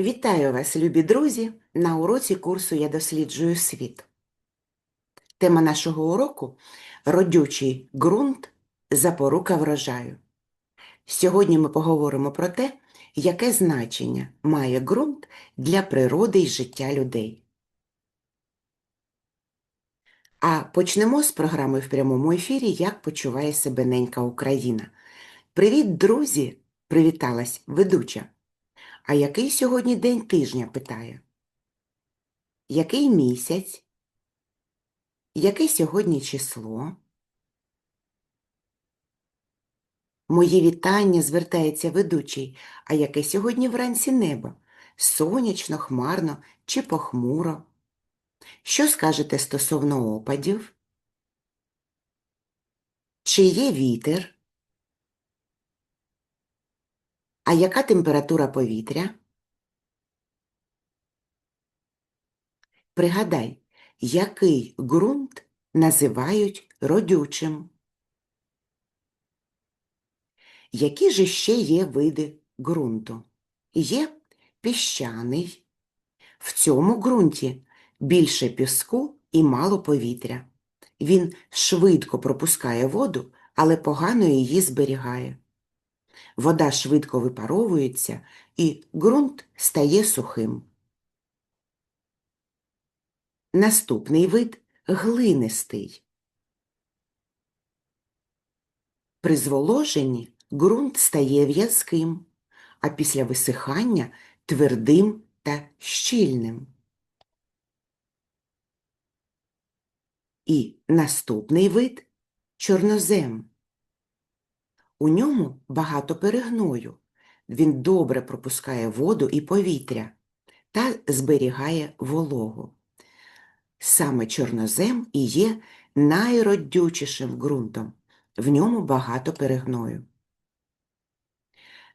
Вітаю вас, любі друзі! На уроці курсу Я досліджую світ. Тема нашого уроку родючий ґрунт запорука врожаю. Сьогодні ми поговоримо про те, яке значення має ґрунт для природи і життя людей. А почнемо з програми в прямому ефірі Як почуває себе ненька Україна. Привіт, друзі! Привіталась ведуча. А який сьогодні день тижня? питає. Який місяць? Яке сьогодні число? Мої вітання звертається ведучий. А яке сьогодні вранці небо? Сонячно, хмарно чи похмуро? Що скажете стосовно опадів? Чи є вітер? А яка температура повітря? Пригадай, який ґрунт називають родючим? Які ж ще є види ґрунту? Є піщаний. В цьому ґрунті більше піску і мало повітря. Він швидко пропускає воду, але погано її зберігає. Вода швидко випаровується і ґрунт стає сухим. Наступний вид глинистий. При зволоженні ґрунт стає в'язким, а після висихання твердим та щільним. І наступний вид чорнозем. У ньому багато перегною. Він добре пропускає воду і повітря та зберігає вологу. Саме чорнозем і є найродючішим ґрунтом. В ньому багато перегною.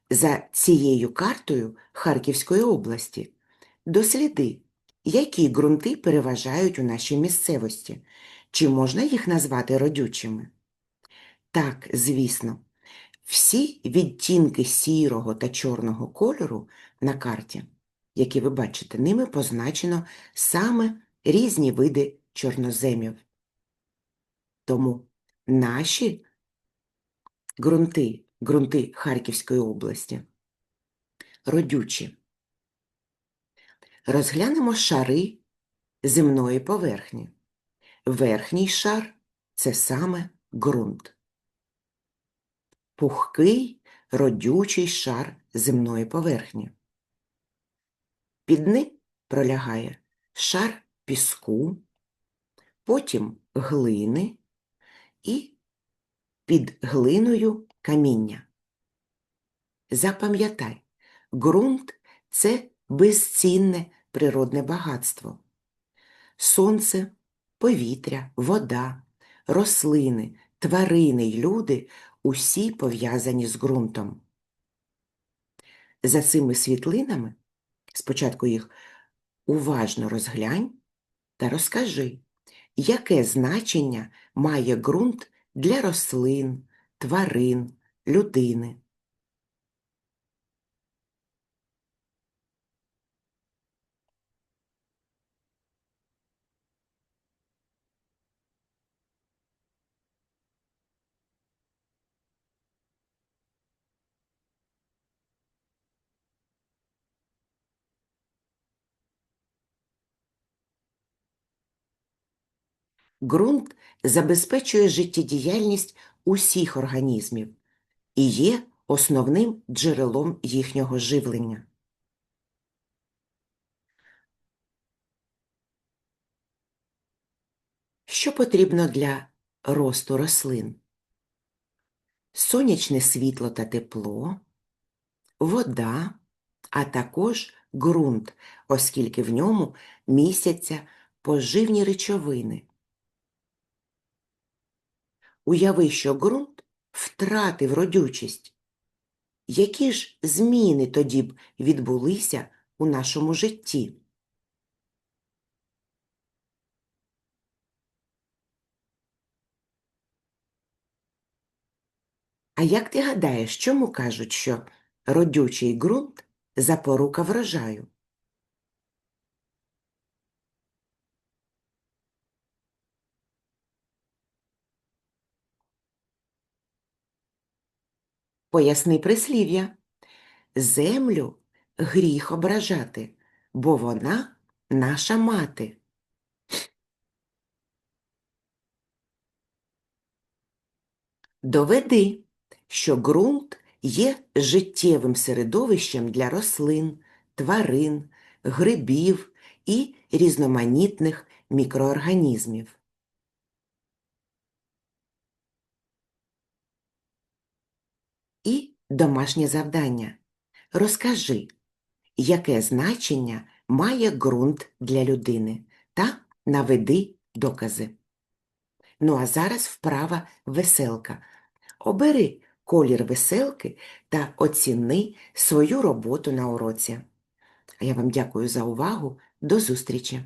За цією картою Харківської області досліди, які ґрунти переважають у нашій місцевості. Чи можна їх назвати родючими? Так, звісно. Всі відтінки сірого та чорного кольору на карті, які ви бачите, ними позначено саме різні види чорноземів. Тому наші ґрунти, ґрунти Харківської області, родючі. Розглянемо шари земної поверхні. Верхній шар це саме ґрунт пухкий, родючий шар земної поверхні. Під ним пролягає шар піску, потім глини і під глиною каміння. Запам'ятай, ґрунт це безцінне природне багатство. Сонце, повітря, вода, рослини, тварини й люди усі пов'язані з ґрунтом. За цими світлинами спочатку їх уважно розглянь та розкажи, яке значення має ґрунт для рослин, тварин, людини. Ґрунт забезпечує життєдіяльність усіх організмів і є основним джерелом їхнього живлення. Що потрібно для росту рослин? Сонячне світло та тепло, вода, а також ґрунт, оскільки в ньому містяться поживні речовини. Уяви, що ґрунт втратив родючість. Які ж зміни тоді б відбулися у нашому житті? А як ти гадаєш, чому кажуть, що родючий ґрунт запорука врожаю? Поясни прислів'я. Землю гріх ображати, бо вона наша мати. Доведи, що ґрунт є життєвим середовищем для рослин, тварин, грибів і різноманітних мікроорганізмів. І домашнє завдання. Розкажи, яке значення має ґрунт для людини та наведи докази. Ну а зараз вправа веселка. Обери колір веселки та оціни свою роботу на уроці. А я вам дякую за увагу. До зустрічі!